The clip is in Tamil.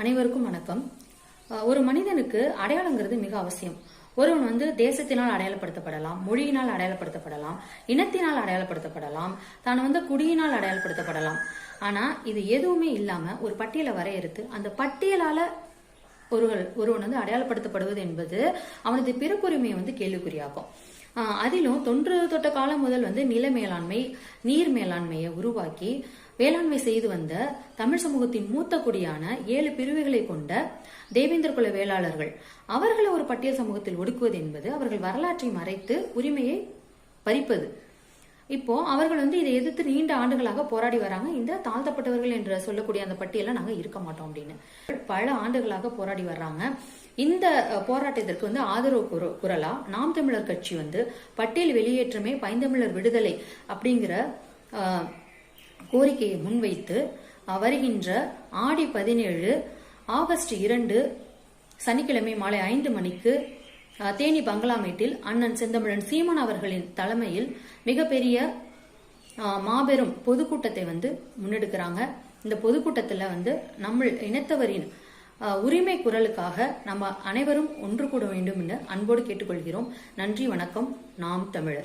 அனைவருக்கும் வணக்கம். ஒரு மனிதனுக்கு அடையாளங்கிறது மிக அவசியம். ஒருவன் வந்து தேசத்தினால் அடையாளப்படுத்தப்படலாம் மொழியினால் அடையாளப்படுத்தப்படலாம் இனத்தினால் அடையாளப்படுத்தப்படலாம் தான் வந்து குடியினால் அடையாளப்படுத்தப்படலாம். ஆனா இது எதுவுமே இல்லாம ஒரு பட்டியலை வரையறுத்து அந்த பட்டியலால ஒருவன் ஒருவன் வந்து அடையாளப்படுத்தப்படுவது என்பது அவனது பிறப்புரிமையை வந்து கேள்விக்குறியாகும் அதிலும் தொன்று தொட்ட காலம் முதல் வந்து நில மேலாண்மை நீர் மேலாண்மையை உருவாக்கி வேளாண்மை செய்து வந்த தமிழ் சமூகத்தின் மூத்த குடியான ஏழு பிரிவுகளை கொண்ட தேவேந்திர குல வேளாளர்கள் அவர்களை ஒரு பட்டியல் சமூகத்தில் ஒடுக்குவது என்பது அவர்கள் வரலாற்றை மறைத்து உரிமையை பறிப்பது. இப்போ அவர்கள் வந்து இதை எதிர்த்து நீண்ட ஆண்டுகளாக போராடி வராங்க. இந்த தாழ்த்தப்பட்டவர்கள் என்று சொல்லக்கூடிய அந்த பட்டியல நாங்க இருக்க மாட்டோம் அப்படின்னு. பல ஆண்டுகளாக போராடி வர்றாங்க. இந்த போராட்டத்திற்கு வந்து ஆதரவு குரலா நாம் தமிழர் கட்சி வந்து பட்டியல் வெளியேற்றமே பைந்தமிழர் விடுதலை அப்படிங்கிற கோரிக்கையை முன்வைத்து வருகின்ற ஆடி பதினேழு ஆகஸ்ட் இரண்டு சனிக்கிழமை மாலை ஐந்து மணிக்கு தேனி பங்களாமேட்டில் அண்ணன் செந்தமிழன் சீமான் அவர்களின் தலைமையில் மிகப்பெரிய மாபெரும் பொதுக்கூட்டத்தை வந்து முன்னெடுக்கிறாங்க. இந்த பொதுக்கூட்டத்தில் வந்து நம்ம இனத்தவரின் உரிமை குரலுக்காக நம்ம அனைவரும் ஒன்று கூட வேண்டும் என்று அன்போடு கேட்டுக்கொள்கிறோம். நன்றி வணக்கம். நாம் தமிழர்.